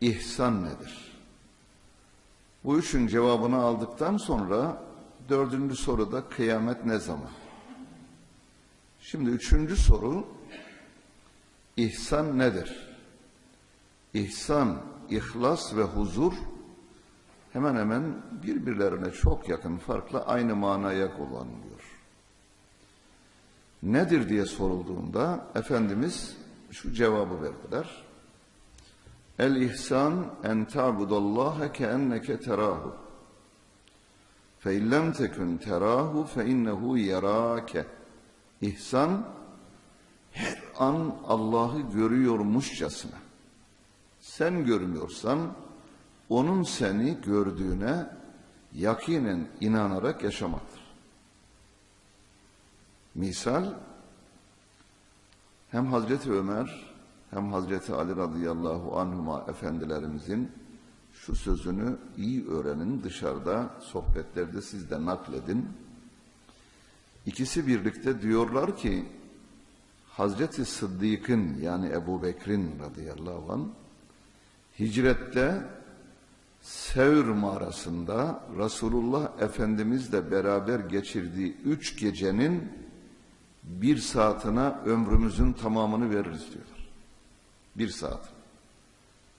İhsan nedir? Bu üçün cevabını aldıktan sonra dördüncü soruda kıyamet ne zaman? Şimdi üçüncü soru İhsan nedir? İhsan, ihlas ve huzur hemen hemen birbirlerine çok yakın farkla aynı manaya kullanılıyor. Nedir diye sorulduğunda Efendimiz şu cevabı verdiler. El ihsan en ta'budallaha keenneke terahu. Fe in lem tekun terahu fe innehu yarake. İhsan her an Allah'ı görüyormuşçasına. Sen görmüyorsan onun seni gördüğüne yakinen inanarak yaşamaktır. Misal hem Hazreti Ömer hem Hazreti Ali radıyallahu anhuma efendilerimizin şu sözünü iyi öğrenin dışarıda sohbetlerde siz de nakledin. İkisi birlikte diyorlar ki Hazreti Sıddık'ın yani Ebu Bekir'in radıyallahu anh hicrette Sevr mağarasında Resulullah Efendimizle beraber geçirdiği üç gecenin bir saatine ömrümüzün tamamını veririz diyorlar. Bir saat.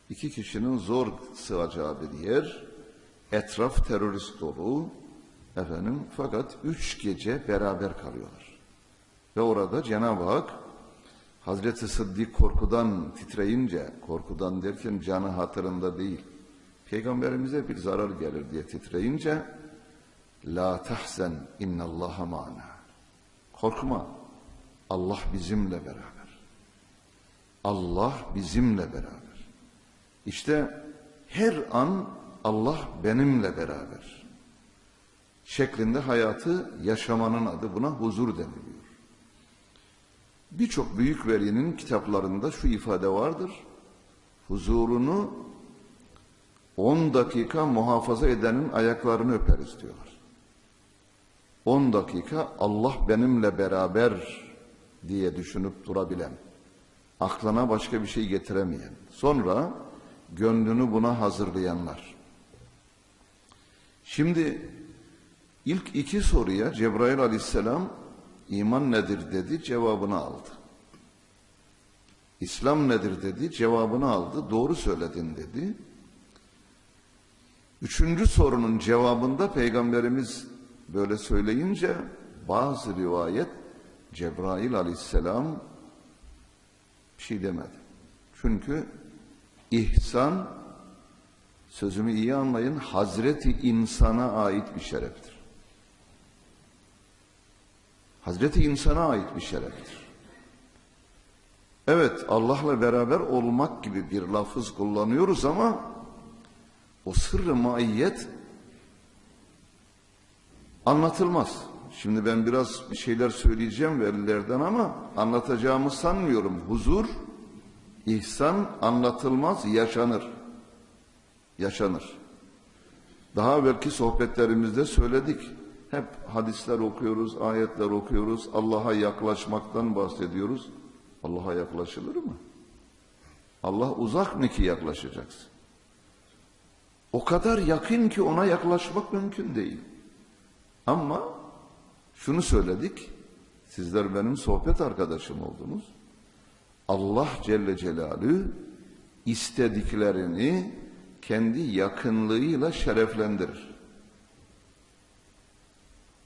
İki kişinin zor sığacağı bir yer, etraf terörist dolu, efendim fakat üç gece beraber kalıyorlar. Ve orada Cenab-ı Hak Hazreti Sıddık korkudan titreyince, korkudan derken canı hatırında değil, Peygamberimize bir zarar gelir diye titreyince, La tahzen innallaha ma'na. Korkma, Allah bizimle beraber. Allah bizimle beraber. İşte her an Allah benimle beraber. Şeklinde hayatı yaşamanın adı buna huzur deniliyor. Birçok büyük velinin kitaplarında şu ifade vardır. Huzurunu 10 dakika muhafaza edenin ayaklarını öperiz diyorlar. 10 dakika Allah benimle beraber diye düşünüp durabilen, aklına başka bir şey getiremeyen, sonra gönlünü buna hazırlayanlar. Şimdi ilk iki soruya Cebrail aleyhisselam iman nedir dedi, cevabını aldı. İslam nedir dedi, cevabını aldı. Doğru söyledin dedi. Üçüncü sorunun cevabında Peygamberimiz böyle söyleyince bazı rivayet Cebrail aleyhisselam bir şey demedi. Çünkü ihsan sözümü iyi anlayın Hazreti insana ait bir şereftir. Hazreti insana ait bir şereftir. Evet Allah'la beraber olmak gibi bir lafız kullanıyoruz ama o sırrı maiyet anlatılmaz. Şimdi ben biraz bir şeyler söyleyeceğim velilerden ama anlatacağımı sanmıyorum. Huzur, ihsan anlatılmaz, yaşanır. Yaşanır. Daha belki sohbetlerimizde söyledik. Hep hadisler okuyoruz, ayetler okuyoruz, Allah'a yaklaşmaktan bahsediyoruz. Allah'a yaklaşılır mı? Allah uzak mı ki yaklaşacaksın? O kadar yakın ki ona yaklaşmak mümkün değil. Ama şunu söyledik, sizler benim sohbet arkadaşım oldunuz. Allah Celle Celaluhu istediklerini kendi yakınlığıyla şereflendirir.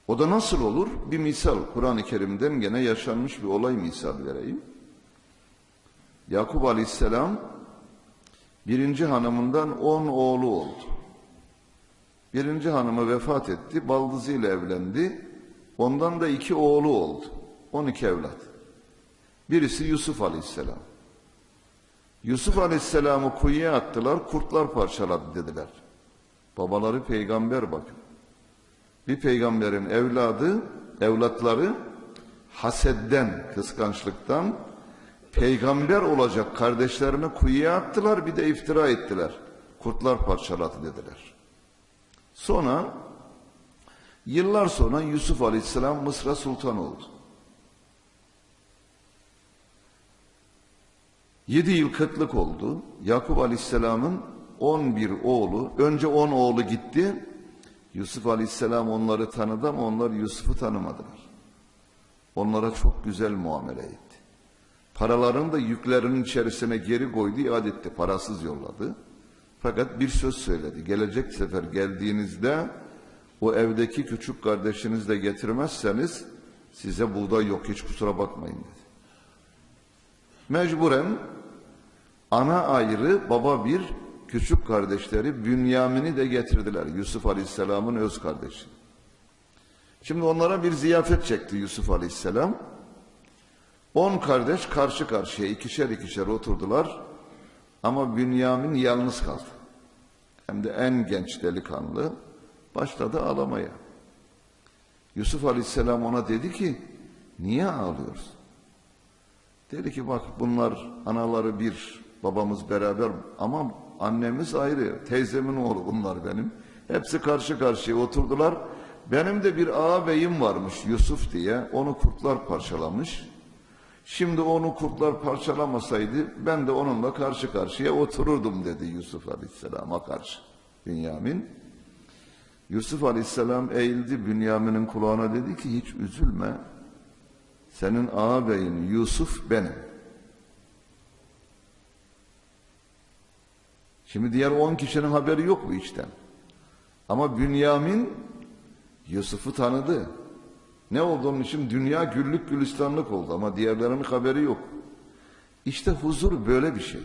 O da nasıl olur? Bir misal, Kur'an-ı Kerim'den gene yaşanmış bir olay misal vereyim. Yakup Aleyhisselam birinci hanımından on oğlu oldu. Birinci hanımı vefat etti, baldızıyla evlendi. Ondan da iki oğlu oldu. On iki evlat. Birisi Yusuf Aleyhisselam. Yusuf Aleyhisselam'ı kuyuya attılar, kurtlar parçaladı dediler. Babaları peygamber bakın. Bir peygamberin evladı, evlatları hasedden, kıskançlıktan peygamber olacak kardeşlerini kuyuya attılar bir de iftira ettiler. Kurtlar parçaladı dediler. Sonra yıllar sonra Yusuf Aleyhisselam Mısır'a sultan oldu. Yedi yıl kıtlık oldu. Yakup Aleyhisselam'ın 11 oğlu, önce 10 oğlu gitti. Yusuf Aleyhisselam onları tanıdı ama onlar Yusuf'u tanımadılar. Onlara çok güzel muamele etti. Paralarını da yüklerinin içerisine geri koydu, iade etti. Parasız yolladı. Fakat bir söz söyledi. Gelecek sefer geldiğinizde o evdeki küçük kardeşinizi de getirmezseniz size buğday yok hiç kusura bakmayın dedi. Mecburen ana ayrı baba bir küçük kardeşleri Bünyamin'i de getirdiler. Yusuf Aleyhisselam'ın öz kardeşi. Şimdi onlara bir ziyafet çekti Yusuf Aleyhisselam. On kardeş karşı karşıya ikişer ikişer oturdular. Ama Bünyamin yalnız kaldı. Hem de en genç delikanlı başladı ağlamaya. Yusuf Aleyhisselam ona dedi ki niye ağlıyorsun? Dedi ki bak bunlar anaları bir, babamız beraber ama annemiz ayrı. Teyzemin oğlu bunlar benim. Hepsi karşı karşıya oturdular. Benim de bir ağabeyim varmış Yusuf diye. Onu kurtlar parçalamış. Şimdi onu kurtlar parçalamasaydı ben de onunla karşı karşıya otururdum dedi Yusuf Aleyhisselam'a karşı. Bünyamin. Yusuf Aleyhisselam eğildi Bünyamin'in kulağına dedi ki hiç üzülme. Senin ağabeyin Yusuf benim. Şimdi diğer on kişinin haberi yok bu işten. Ama Bünyamin Yusuf'u tanıdı. Ne oldu onun için? Dünya güllük gülistanlık oldu ama diğerlerinin haberi yok. İşte huzur böyle bir şey.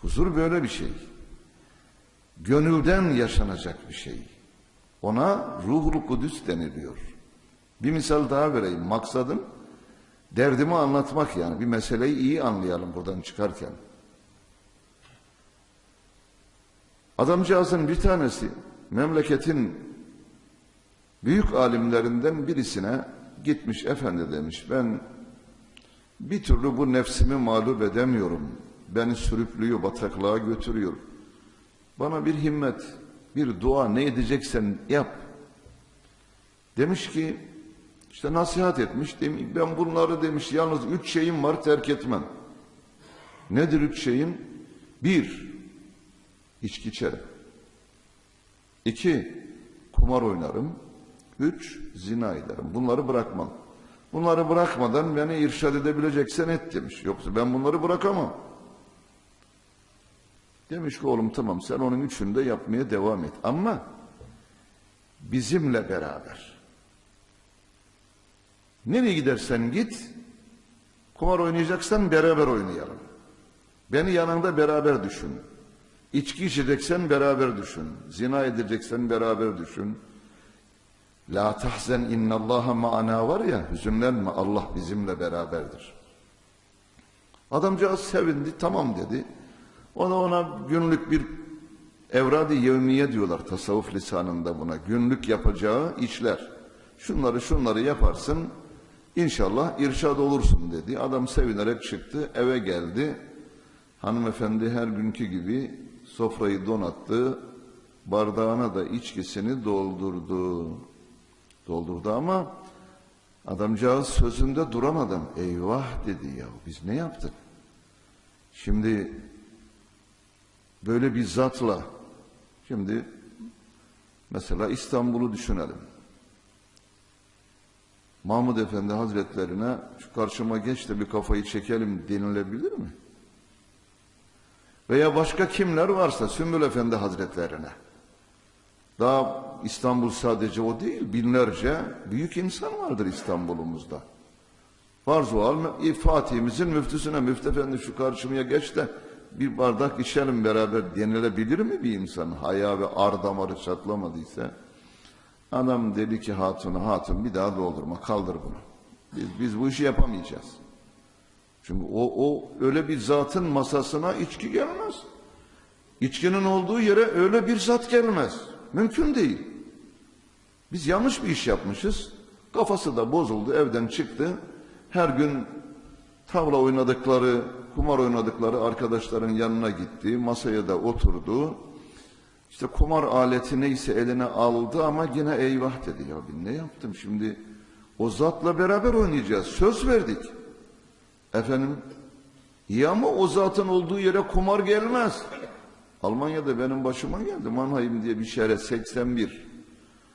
Huzur böyle bir şey. Gönülden yaşanacak bir şey. Ona ruhul kudüs deniliyor. Bir misal daha vereyim. Maksadım derdimi anlatmak yani. Bir meseleyi iyi anlayalım buradan çıkarken. Adamcağızın bir tanesi memleketin büyük alimlerinden birisine gitmiş efendi demiş ben bir türlü bu nefsimi mağlup edemiyorum. Beni sürüklüyor, bataklığa götürüyor. Bana bir himmet, bir dua ne edeceksen yap. Demiş ki işte nasihat etmiş. Ben bunları demiş yalnız üç şeyim var terk etmem. Nedir üç şeyin? Bir, içki içerim. İki, kumar oynarım. Üç, zina ederim. Bunları bırakmam. Bunları bırakmadan beni irşad edebileceksen et demiş. Yoksa ben bunları bırakamam. Demiş ki oğlum tamam sen onun üçünü de yapmaya devam et. Ama bizimle beraber. Nereye gidersen git, kumar oynayacaksan beraber oynayalım. Beni yanında beraber düşün. İçki içeceksen beraber düşün. Zina edeceksen beraber düşün. La tahzen innallaha ma'ana var ya hüzünlenme Allah bizimle beraberdir. Adamcağız sevindi tamam dedi. O da ona günlük bir evradi yevmiye diyorlar tasavvuf lisanında buna. Günlük yapacağı işler. Şunları şunları yaparsın inşallah irşad olursun dedi. Adam sevinerek çıktı eve geldi. Hanımefendi her günkü gibi sofrayı donattı. Bardağına da içkisini doldurdu. Doldurdu ama adamcağız sözünde duramadan eyvah dedi ya biz ne yaptık? Şimdi böyle bir zatla şimdi mesela İstanbul'u düşünelim. Mahmud Efendi Hazretlerine şu karşıma geç de bir kafayı çekelim denilebilir mi? Veya başka kimler varsa Sümbül Efendi Hazretlerine. Daha İstanbul sadece o değil, binlerce büyük insan vardır İstanbul'umuzda. Farz o Fatih'imizin müftüsüne, müftü efendi şu karşımaya geç de bir bardak içelim beraber denilebilir mi bir insan? Haya ve ar damarı çatlamadıysa. Adam dedi ki hatuna, hatun bir daha doldurma, kaldır bunu. Biz, biz bu işi yapamayacağız. Çünkü o, o öyle bir zatın masasına içki gelmez. İçkinin olduğu yere öyle bir zat gelmez. Mümkün değil. Biz yanlış bir iş yapmışız. Kafası da bozuldu, evden çıktı. Her gün tavla oynadıkları, kumar oynadıkları arkadaşların yanına gitti. Masaya da oturdu. İşte kumar aleti neyse eline aldı ama yine eyvah dedi. Ya ben ne yaptım şimdi? O zatla beraber oynayacağız. Söz verdik. Efendim İyi ama o zatın olduğu yere kumar gelmez. Almanya'da benim başıma geldi. Mannheim diye bir şehre 81.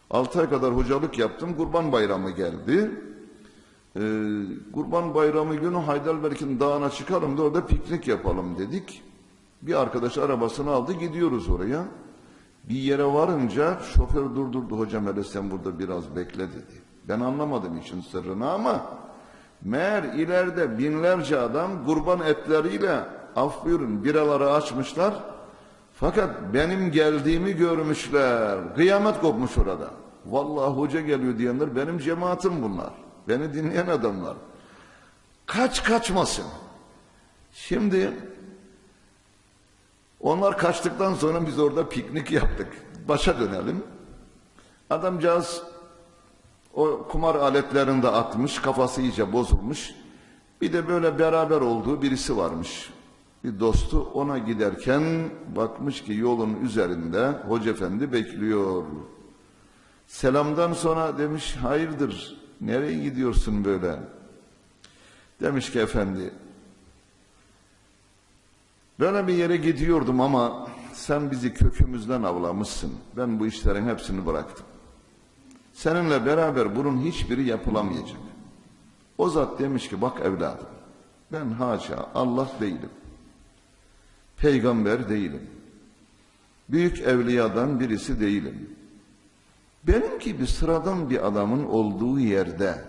6 ay kadar hocalık yaptım. Kurban Bayramı geldi. Ee, Kurban Bayramı günü Heidelberg'in dağına çıkalım da orada piknik yapalım dedik. Bir arkadaş arabasını aldı gidiyoruz oraya. Bir yere varınca şoför durdurdu. Hocam hele sen burada biraz bekle dedi. Ben anlamadım işin sırrını ama meğer ileride binlerce adam kurban etleriyle af buyurun biraları açmışlar. Fakat benim geldiğimi görmüşler. Kıyamet kopmuş orada. Vallahi hoca geliyor diyenler benim cemaatim bunlar. Beni dinleyen adamlar. Kaç kaçmasın. Şimdi onlar kaçtıktan sonra biz orada piknik yaptık. Başa dönelim. Adamcağız o kumar aletlerini de atmış, kafası iyice bozulmuş. Bir de böyle beraber olduğu birisi varmış. Bir dostu ona giderken bakmış ki yolun üzerinde Hoca Efendi bekliyor. Selamdan sonra demiş hayırdır nereye gidiyorsun böyle? Demiş ki efendi Böyle bir yere gidiyordum ama sen bizi kökümüzden avlamışsın. Ben bu işlerin hepsini bıraktım. Seninle beraber bunun hiçbiri yapılamayacak. O zat demiş ki bak evladım ben haşa Allah değilim. Peygamber değilim. Büyük evliyadan birisi değilim. Benim gibi sıradan bir adamın olduğu yerde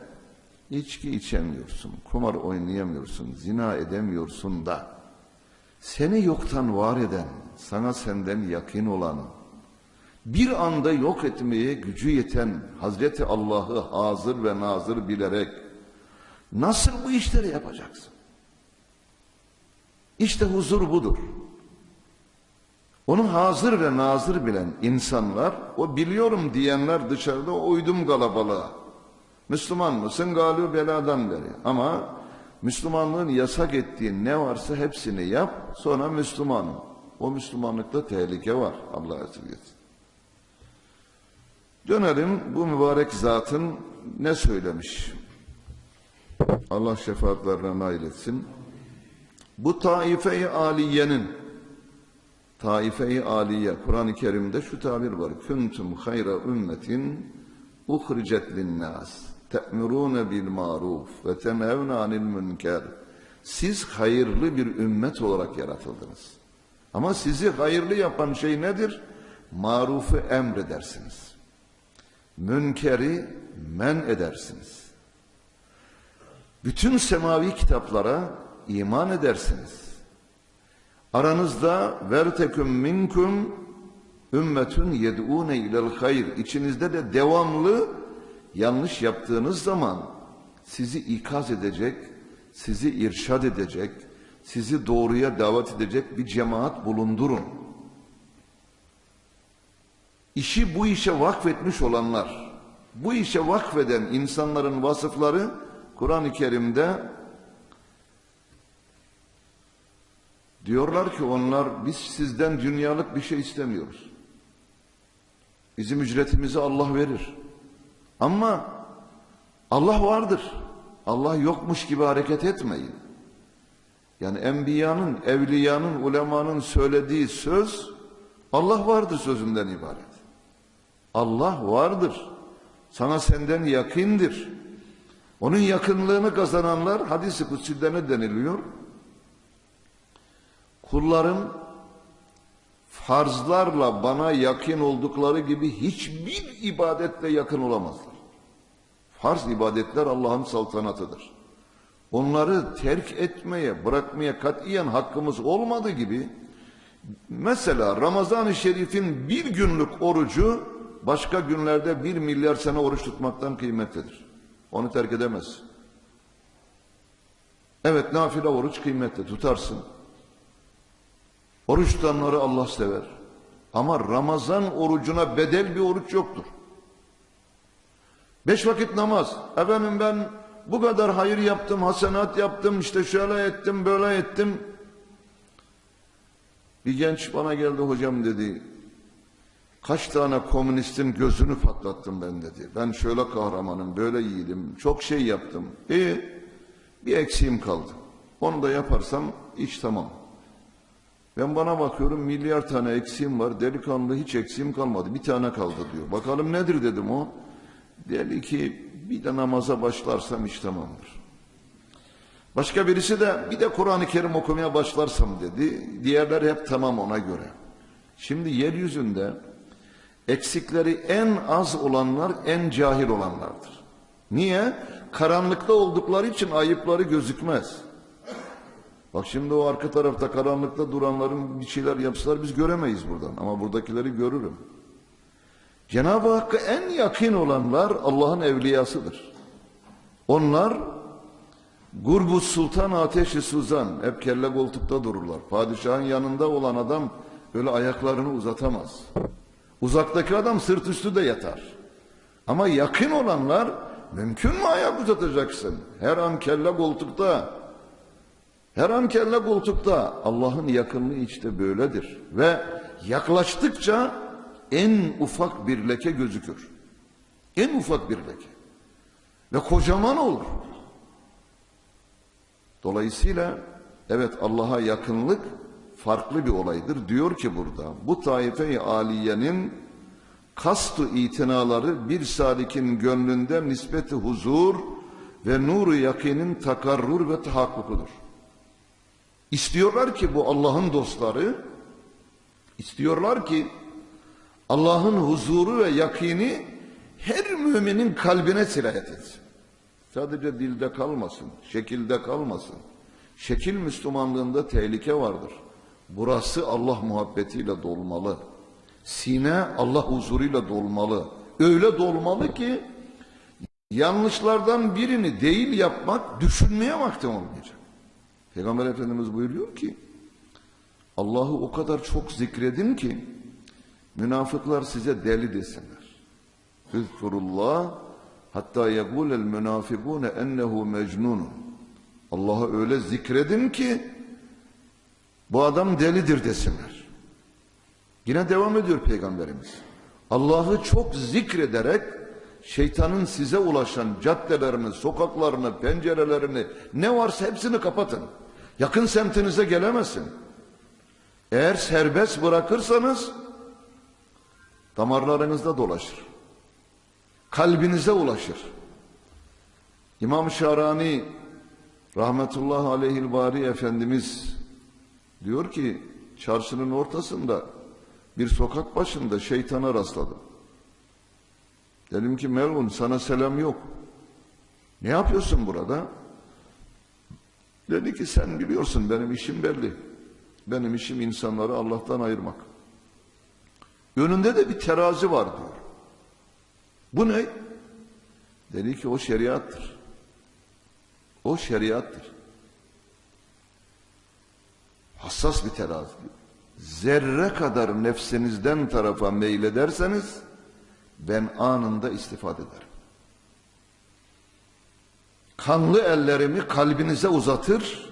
içki içemiyorsun, kumar oynayamıyorsun, zina edemiyorsun da seni yoktan var eden, sana senden yakın olan, bir anda yok etmeye gücü yeten Hazreti Allah'ı hazır ve nazır bilerek nasıl bu işleri yapacaksın? İşte huzur budur. Onu hazır ve nazır bilen insanlar, o biliyorum diyenler dışarıda uydum kalabalığa. Müslüman mısın? Galip beladan beri. Ama Müslümanlığın yasak ettiği ne varsa hepsini yap, sonra Müslümanım. O Müslümanlıkta tehlike var. Allah esirgesin. Dönelim bu mübarek zatın ne söylemiş? Allah şefaatlerine nail etsin. Bu taife-i aliyenin taife-i aliye Kur'an-ı Kerim'de şu tabir var. Kuntum hayra ümmetin uhricet linnas te'murune bil maruf ve tenevne anil münker. Siz hayırlı bir ümmet olarak yaratıldınız. Ama sizi hayırlı yapan şey nedir? Marufu emredersiniz. Münkeri men edersiniz. Bütün semavi kitaplara iman edersiniz. Aranızda verteküm minkum ümmetün yed'une ilel hayr. İçinizde de devamlı yanlış yaptığınız zaman sizi ikaz edecek, sizi irşad edecek, sizi doğruya davet edecek bir cemaat bulundurun. İşi bu işe vakfetmiş olanlar, bu işe vakfeden insanların vasıfları Kur'an-ı Kerim'de diyorlar ki onlar biz sizden dünyalık bir şey istemiyoruz. Bizim ücretimizi Allah verir. Ama Allah vardır. Allah yokmuş gibi hareket etmeyin. Yani enbiyanın, evliyanın, ulemanın söylediği söz Allah vardır sözünden ibaret. Allah vardır. Sana senden yakındır. Onun yakınlığını kazananlar hadisi kutside ne deniliyor? Kullarım farzlarla bana yakın oldukları gibi hiçbir ibadetle yakın olamazlar. Farz ibadetler Allah'ın saltanatıdır. Onları terk etmeye, bırakmaya katiyen hakkımız olmadığı gibi mesela Ramazan-ı Şerif'in bir günlük orucu başka günlerde bir milyar sene oruç tutmaktan kıymetlidir. Onu terk edemez. Evet nafile oruç kıymetli tutarsın. Oruç tutanları Allah sever. Ama Ramazan orucuna bedel bir oruç yoktur. Beş vakit namaz. Efendim ben bu kadar hayır yaptım, hasenat yaptım, işte şöyle ettim, böyle ettim. Bir genç bana geldi hocam dedi. Kaç tane komünistin gözünü patlattım ben dedi. Ben şöyle kahramanım, böyle yiğidim, çok şey yaptım. İyi, bir eksiğim kaldı. Onu da yaparsam iş tamam. Ben bana bakıyorum milyar tane eksiğim var. Delikanlı hiç eksiğim kalmadı. Bir tane kaldı diyor. Bakalım nedir dedim o. Dedi ki bir de namaza başlarsam iş tamamdır. Başka birisi de bir de Kur'an-ı Kerim okumaya başlarsam dedi. Diğerler hep tamam ona göre. Şimdi yeryüzünde eksikleri en az olanlar en cahil olanlardır. Niye? Karanlıkta oldukları için ayıpları gözükmez. Bak şimdi o arka tarafta karanlıkta duranların bir şeyler yapsalar biz göremeyiz buradan. Ama buradakileri görürüm. Cenab-ı Hakk'a en yakın olanlar Allah'ın evliyasıdır. Onlar Gurbus Sultan Ateşi Suzan hep kelle koltukta dururlar. Padişahın yanında olan adam öyle ayaklarını uzatamaz. Uzaktaki adam sırt üstü de yatar. Ama yakın olanlar mümkün mü ayak uzatacaksın? Her an kelle koltukta. Her an kelle koltukta. Allah'ın yakınlığı işte böyledir. Ve yaklaştıkça en ufak bir leke gözükür. En ufak bir leke. Ve kocaman olur. Dolayısıyla evet Allah'a yakınlık farklı bir olaydır. Diyor ki burada bu taife-i aliyenin kastu itinaları bir salikin gönlünde nispeti huzur ve nuru yakinin takarrur ve tahakkukudur. İstiyorlar ki bu Allah'ın dostları istiyorlar ki Allah'ın huzuru ve yakini her müminin kalbine sirayet etsin. Sadece dilde kalmasın, şekilde kalmasın. Şekil Müslümanlığında tehlike vardır. Burası Allah muhabbetiyle dolmalı. Sine Allah huzuruyla dolmalı. Öyle dolmalı ki yanlışlardan birini değil yapmak düşünmeye vaktim olmayacak. Peygamber Efendimiz buyuruyor ki Allah'ı o kadar çok zikredin ki münafıklar size deli desinler. Üzkurullah hatta yegulel münafikune ennehu mecnunun. Allah'ı öyle zikredin ki bu adam delidir desinler. Yine devam ediyor Peygamberimiz. Allah'ı çok zikrederek şeytanın size ulaşan caddelerini, sokaklarını, pencerelerini ne varsa hepsini kapatın. Yakın semtinize gelemesin. Eğer serbest bırakırsanız damarlarınızda dolaşır. Kalbinize ulaşır. İmam Şarani rahmetullahi aleyhil bari Efendimiz diyor ki çarşının ortasında bir sokak başında şeytana rastladım. Dedim ki Melun sana selam yok. Ne yapıyorsun burada? Dedi ki sen biliyorsun benim işim belli. Benim işim insanları Allah'tan ayırmak. Önünde de bir terazi var diyor. Bu ne? Dedi ki o şeriattır. O şeriattır. Hassas bir terazi diyor. Zerre kadar nefsinizden tarafa meylederseniz ben anında istifade ederim. Kanlı ellerimi kalbinize uzatır,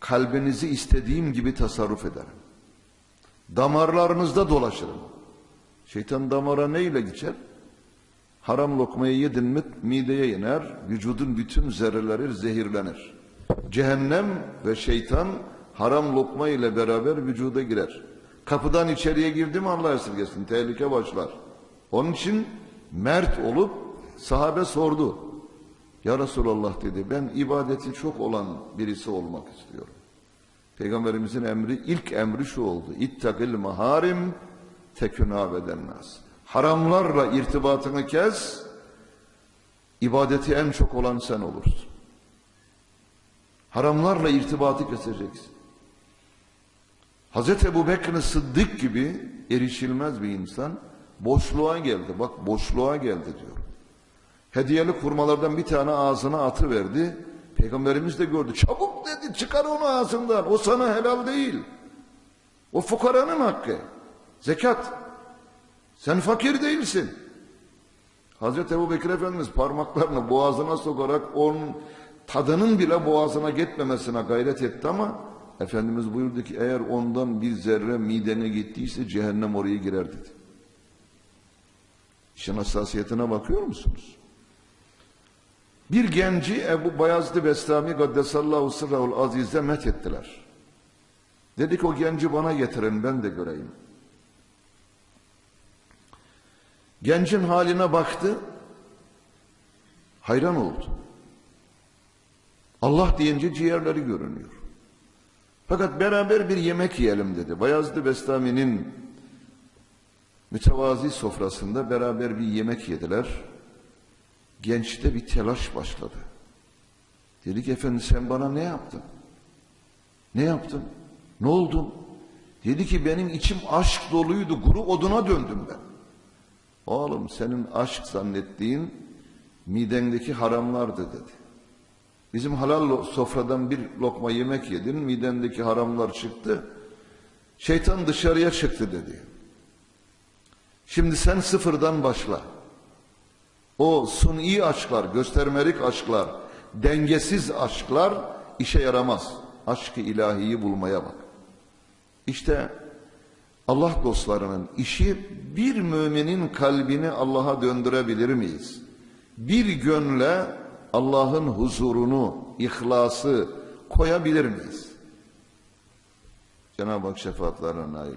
kalbinizi istediğim gibi tasarruf ederim. Damarlarınızda dolaşırım. Şeytan damara neyle geçer? Haram lokmayı yedin mi mideye iner, vücudun bütün zerreleri zehirlenir. Cehennem ve şeytan haram lokma ile beraber vücuda girer. Kapıdan içeriye girdi mi Allah esirgesin, tehlike başlar. Onun için mert olup sahabe sordu. Ya Resulallah dedi ben ibadeti çok olan birisi olmak istiyorum. Peygamberimizin emri ilk emri şu oldu. İttakil maharim tekuna bedennas. Haramlarla irtibatını kes. ibadeti en çok olan sen olursun. Haramlarla irtibatı keseceksin. Hazreti Ebu Bekir Sıddık gibi erişilmez bir insan boşluğa geldi. Bak boşluğa geldi diyor. Hediyeli kurmalardan bir tane ağzına atı verdi. Peygamberimiz de gördü. Çabuk dedi çıkar onu ağzından. O sana helal değil. O fukaranın hakkı. Zekat. Sen fakir değilsin. Hazreti Ebu Bekir Efendimiz parmaklarını boğazına sokarak onun tadının bile boğazına gitmemesine gayret etti ama Efendimiz buyurdu ki eğer ondan bir zerre midene gittiyse cehennem oraya girer dedi. İşin hassasiyetine bakıyor musunuz? Bir genci Ebu Bayazlı Bestami Gaddesallahu sırrahul aziz'e met ettiler. Dedik o genci bana getirin ben de göreyim. Gencin haline baktı, hayran oldu. Allah deyince ciğerleri görünüyor. Fakat beraber bir yemek yiyelim dedi. Bayazlı Bestami'nin mütevazi sofrasında beraber bir yemek yediler. Gençte bir telaş başladı. Dedi ki efendi sen bana ne yaptın? Ne yaptın? Ne oldun? Dedi ki benim içim aşk doluydu, kuru oduna döndüm ben. Oğlum senin aşk zannettiğin midendeki haramlardı dedi. Bizim halal sofradan bir lokma yemek yedin, midendeki haramlar çıktı. Şeytan dışarıya çıktı dedi. Şimdi sen sıfırdan başla. O suni aşklar, göstermelik aşklar, dengesiz aşklar işe yaramaz. Aşkı ilahiyi bulmaya bak. İşte Allah dostlarının işi bir müminin kalbini Allah'a döndürebilir miyiz? Bir gönle Allah'ın huzurunu, ihlası koyabilir miyiz? Cenab-ı Hak şefaatlerine nail.